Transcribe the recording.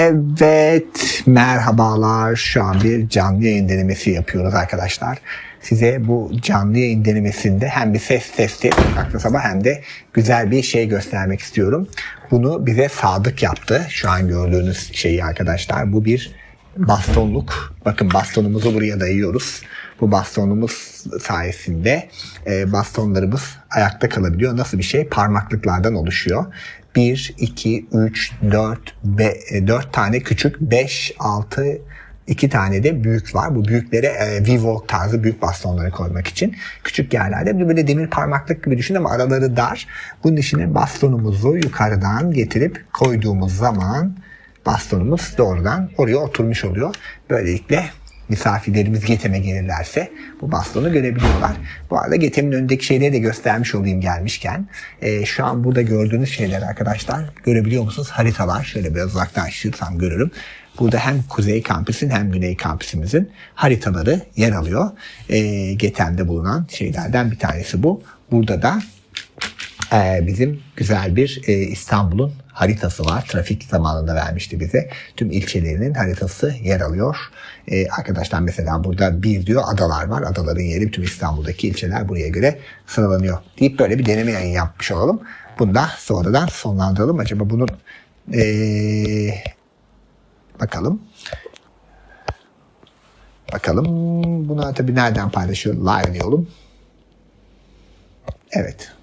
Evet, merhabalar. Şu an bir canlı yayın denemesi yapıyoruz arkadaşlar. Size bu canlı yayın denemesinde hem bir ses testi sokakta sabah hem de güzel bir şey göstermek istiyorum. Bunu bize Sadık yaptı. Şu an gördüğünüz şeyi arkadaşlar. Bu bir bastonluk. Bakın bastonumuzu buraya dayıyoruz. Bu bastonumuz sayesinde e, bastonlarımız ayakta kalabiliyor. Nasıl bir şey? Parmaklıklardan oluşuyor. 1, 2, 3, 4, 4 tane küçük, 5, 6, 2 tane de büyük var. Bu büyüklere e, V-Walk tarzı büyük bastonları koymak için. Küçük yerlerde bir böyle demir parmaklık gibi düşün ama araları dar. Bunun içine bastonumuzu yukarıdan getirip koyduğumuz zaman bastonumuz doğrudan oraya oturmuş oluyor. Böylelikle misafirlerimiz GETEM'e gelirlerse bu bastonu görebiliyorlar. Bu arada GETEM'in önündeki şeyleri de göstermiş olayım gelmişken. Ee, şu an burada gördüğünüz şeyler arkadaşlar görebiliyor musunuz? Haritalar. Şöyle biraz uzaklaştırsam görürüm. Burada hem Kuzey Kampüsün hem Güney Kampüsümüzün haritaları yer alıyor. Ee, GETEM'de bulunan şeylerden bir tanesi bu. Burada da ee, bizim güzel bir e, İstanbul'un haritası var. Trafik zamanında vermişti bize. Tüm ilçelerinin haritası yer alıyor. Ee, arkadaşlar mesela burada bir diyor adalar var. Adaların yeri tüm İstanbul'daki ilçeler buraya göre sıralanıyor. Deyip böyle bir deneme yayın yapmış olalım. Bunu da sonradan sonlandıralım. Acaba bunun ee, bakalım. Bakalım buna tabii nereden paylaşıyor? Live diyorum. Evet.